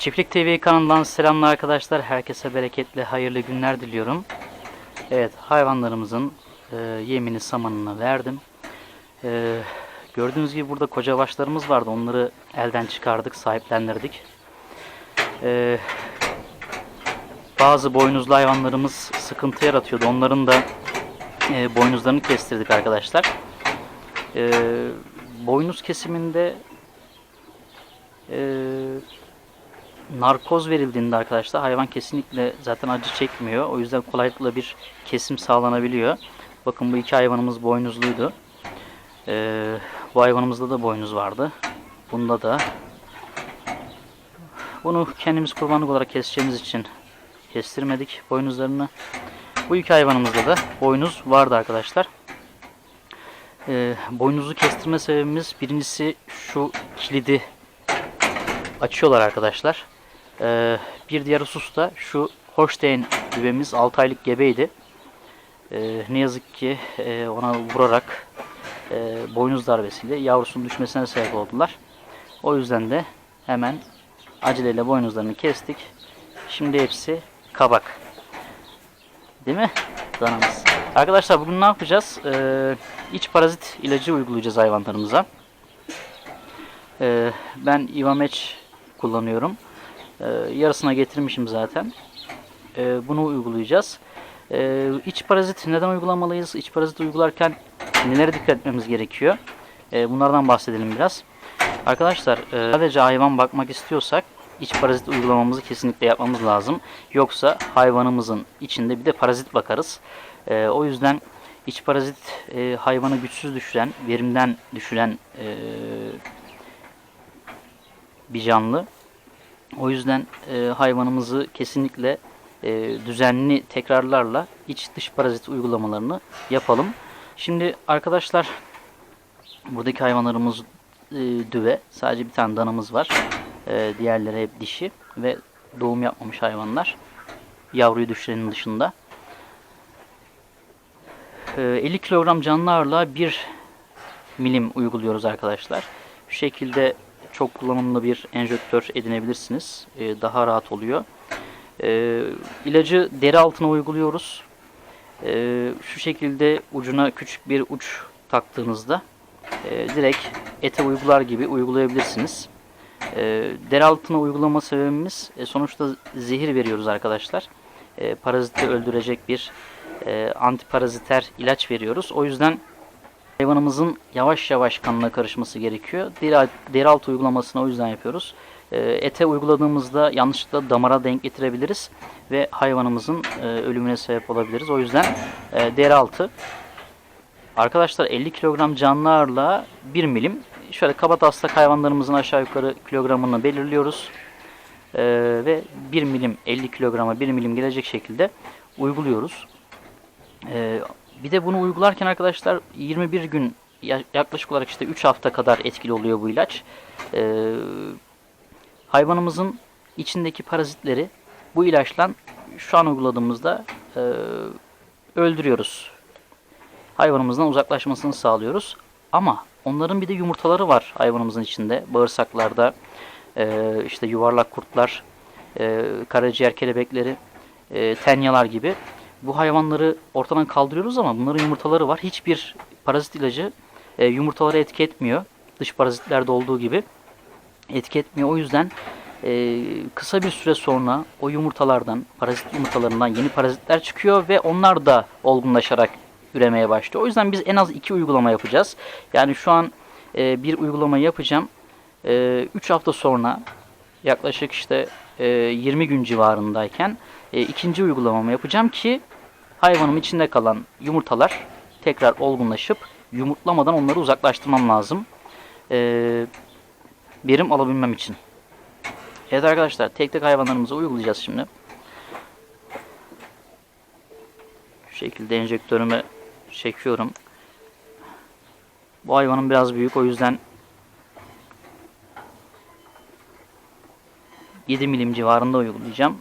Çiftlik TV kanalından selamlar arkadaşlar. Herkese bereketli, hayırlı günler diliyorum. Evet, hayvanlarımızın e, yemini, samanını verdim. E, gördüğünüz gibi burada koca başlarımız vardı. Onları elden çıkardık, sahiplendirdik. E, bazı boynuzlu hayvanlarımız sıkıntı yaratıyordu. Onların da e, boynuzlarını kestirdik arkadaşlar. E, boynuz kesiminde e, narkoz verildiğinde arkadaşlar hayvan kesinlikle zaten acı çekmiyor. O yüzden kolaylıkla bir kesim sağlanabiliyor. Bakın bu iki hayvanımız boynuzluydu. Ee, bu hayvanımızda da boynuz vardı. Bunda da. Bunu kendimiz kurbanlık olarak keseceğimiz için kestirmedik boynuzlarını. Bu iki hayvanımızda da boynuz vardı arkadaşlar. Ee, boynuzu kestirme sebebimiz birincisi şu kilidi açıyorlar arkadaşlar. Ee, bir diğer husus da şu Holstein düvemiz 6 aylık gebeydi. Ee, ne yazık ki e, ona vurarak e, boynuz darbesiyle yavrusunun düşmesine sebep oldular. O yüzden de hemen aceleyle boynuzlarını kestik. Şimdi hepsi kabak. Değil mi? Danamız. Arkadaşlar bugün ne yapacağız? Ee, iç parazit ilacı uygulayacağız hayvanlarımıza. Ee, ben Ivameç kullanıyorum. Ee, yarısına getirmişim zaten. Ee, bunu uygulayacağız. Ee, iç parazit neden uygulamalıyız? İç parazit uygularken nelere dikkat etmemiz gerekiyor? Bunlardan bahsedelim biraz. Arkadaşlar e, sadece hayvan bakmak istiyorsak iç parazit uygulamamızı kesinlikle yapmamız lazım. Yoksa hayvanımızın içinde bir de parazit bakarız. O yüzden iç parazit e, hayvanı güçsüz düşüren, verimden düşüren e, bir canlı. O yüzden e, hayvanımızı kesinlikle e, düzenli tekrarlarla iç dış parazit uygulamalarını yapalım. Şimdi arkadaşlar buradaki hayvanlarımız e, düve. Sadece bir tane danamız var. E, diğerleri hep dişi ve doğum yapmamış hayvanlar. Yavruyu düşürenin dışında. E, 50 kilogram canlı ağırlığa 1 milim uyguluyoruz arkadaşlar. Şu şekilde çok kullanımlı bir enjektör edinebilirsiniz. E, daha rahat oluyor. E, ilacı deri altına uyguluyoruz. E, şu şekilde ucuna küçük bir uç taktığınızda e, direkt ete uygular gibi uygulayabilirsiniz. E, deri altına uygulama sebebimiz e, sonuçta zehir veriyoruz arkadaşlar. E, paraziti öldürecek bir e, antiparaziter ilaç veriyoruz. O yüzden hayvanımızın yavaş yavaş kanına karışması gerekiyor. Deri, deri altı uygulamasını o yüzden yapıyoruz. E, ete uyguladığımızda yanlışlıkla damara denk getirebiliriz ve hayvanımızın e, ölümüne sebep olabiliriz. O yüzden e, deri altı. Arkadaşlar 50 kilogram canlı ağırlığa 1 milim. Şöyle kaba taslak hayvanlarımızın aşağı yukarı kilogramını belirliyoruz. E, ve 1 milim 50 kilograma 1 milim gelecek şekilde uyguluyoruz. E, bir de bunu uygularken arkadaşlar 21 gün yaklaşık olarak işte 3 hafta kadar etkili oluyor bu ilaç. Ee, hayvanımızın içindeki parazitleri bu ilaçla şu an uyguladığımızda e, öldürüyoruz. Hayvanımızdan uzaklaşmasını sağlıyoruz. Ama onların bir de yumurtaları var hayvanımızın içinde. Bağırsaklarda e, işte yuvarlak kurtlar, e, karaciğer kelebekleri, e, tenyalar gibi bu hayvanları ortadan kaldırıyoruz ama bunların yumurtaları var. Hiçbir parazit ilacı e, yumurtalara etki etmiyor. Dış parazitlerde olduğu gibi etki etmiyor. O yüzden e, kısa bir süre sonra o yumurtalardan, parazit yumurtalarından yeni parazitler çıkıyor ve onlar da olgunlaşarak üremeye başlıyor. O yüzden biz en az iki uygulama yapacağız. Yani şu an e, bir uygulama yapacağım. 3 e, hafta sonra yaklaşık işte e, 20 gün civarındayken e, ikinci uygulamamı yapacağım ki hayvanın içinde kalan yumurtalar tekrar olgunlaşıp yumurtlamadan onları uzaklaştırmam lazım. Ee, verim alabilmem için. Evet arkadaşlar tek tek hayvanlarımıza uygulayacağız şimdi. Şu şekilde enjektörümü çekiyorum. Bu hayvanın biraz büyük o yüzden 7 milim civarında uygulayacağım.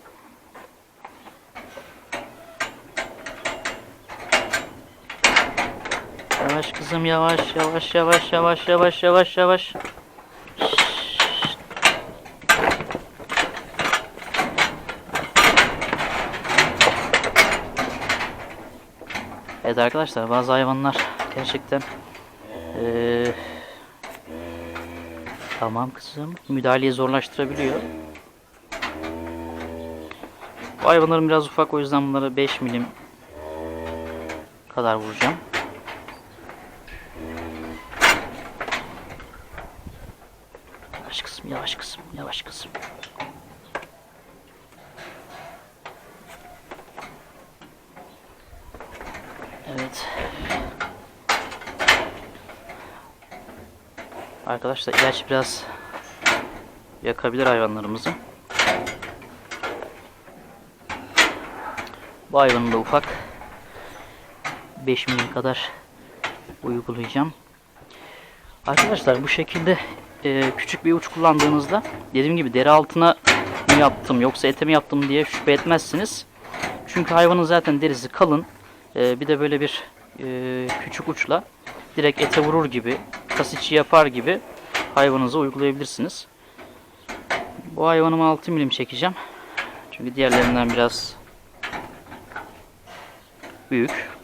Yavaş kızım yavaş yavaş yavaş yavaş yavaş yavaş yavaş. Evet arkadaşlar bazı hayvanlar gerçekten ee, tamam kızım müdahaleyi zorlaştırabiliyor. Bu hayvanlarım biraz ufak o yüzden bunları 5 milim kadar vuracağım. Yavaş kızım, yavaş kızım. Evet. Arkadaşlar ilaç biraz yakabilir hayvanlarımızı. Bu hayvanın da ufak 5 milim kadar uygulayacağım. Arkadaşlar bu şekilde e, küçük bir uç kullandığınızda dediğim gibi deri altına mı yaptım yoksa ete mi yaptım diye şüphe etmezsiniz. Çünkü hayvanın zaten derisi kalın. E, bir de böyle bir e, küçük uçla direkt ete vurur gibi, kas içi yapar gibi hayvanınıza uygulayabilirsiniz. Bu hayvanıma 6 milim çekeceğim. Çünkü diğerlerinden biraz büyük.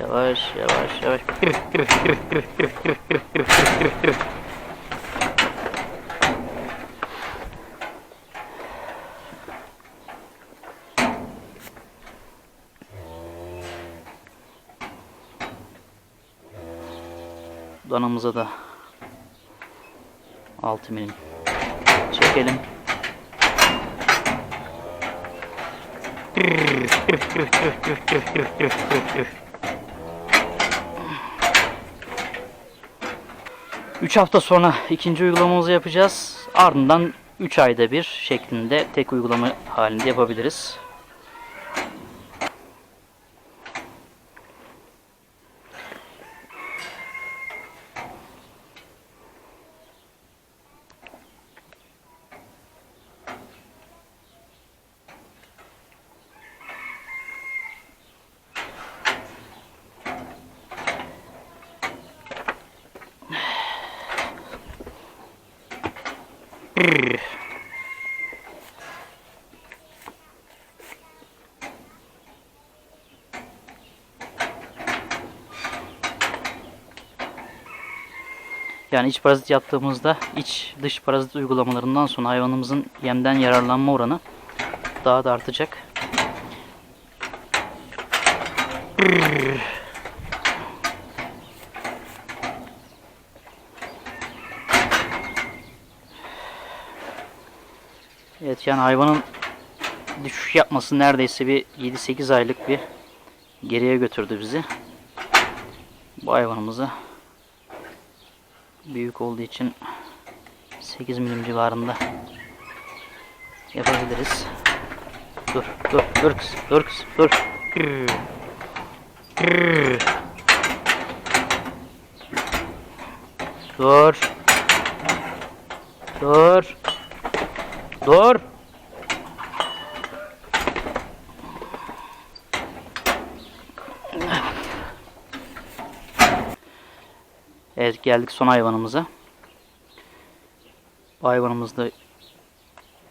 Yavaş yavaş yavaş. Danamıza da 6 milim çekelim. Üç hafta sonra ikinci uygulamamızı yapacağız. Ardından 3 ayda bir şeklinde tek uygulama halinde yapabiliriz. Yani iç parazit yaptığımızda iç dış parazit uygulamalarından sonra hayvanımızın yemden yararlanma oranı daha da artacak. Evet yani hayvanın düşüş yapması neredeyse bir 7-8 aylık bir geriye götürdü bizi. Bu hayvanımızı büyük olduğu için 8 milim civarında yapabiliriz. Dur, dur, dur kız, dur kız, dur. Dur. Dur. Dur. Evet geldik son hayvanımıza. Bu hayvanımız da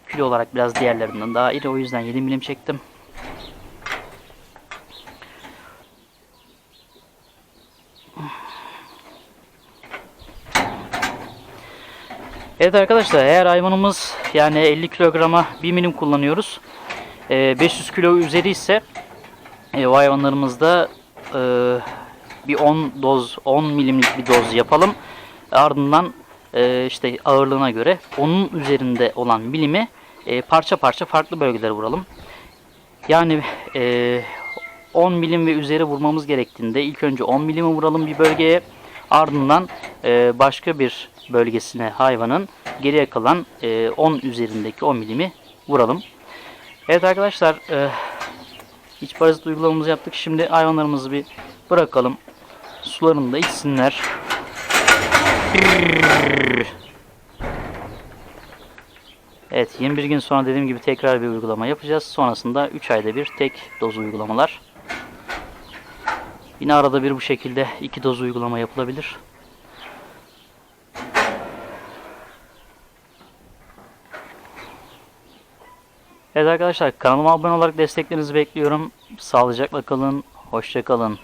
kilo olarak biraz diğerlerinden daha iri. O yüzden 7 milim çektim. Evet arkadaşlar eğer hayvanımız yani 50 kilograma 1 milim kullanıyoruz. Ee, 500 kilo üzeri ise e, hayvanlarımızda e, bir 10 doz 10 milimlik bir doz yapalım. Ardından e, işte ağırlığına göre onun üzerinde olan milimi e, parça parça farklı bölgelere vuralım. Yani e, 10 milim ve üzeri vurmamız gerektiğinde ilk önce 10 milimi vuralım bir bölgeye. Ardından e, başka bir bölgesine hayvanın geriye kalan e, 10 üzerindeki 10 milimi vuralım. Evet arkadaşlar e, iç parazit uygulamamızı yaptık. Şimdi hayvanlarımızı bir bırakalım. Sularını da içsinler. Evet 21 gün sonra dediğim gibi tekrar bir uygulama yapacağız. Sonrasında 3 ayda bir tek doz uygulamalar. Yine arada bir bu şekilde iki doz uygulama yapılabilir. Evet arkadaşlar kanalıma abone olarak desteklerinizi bekliyorum. Sağlıcakla kalın. Hoşça kalın.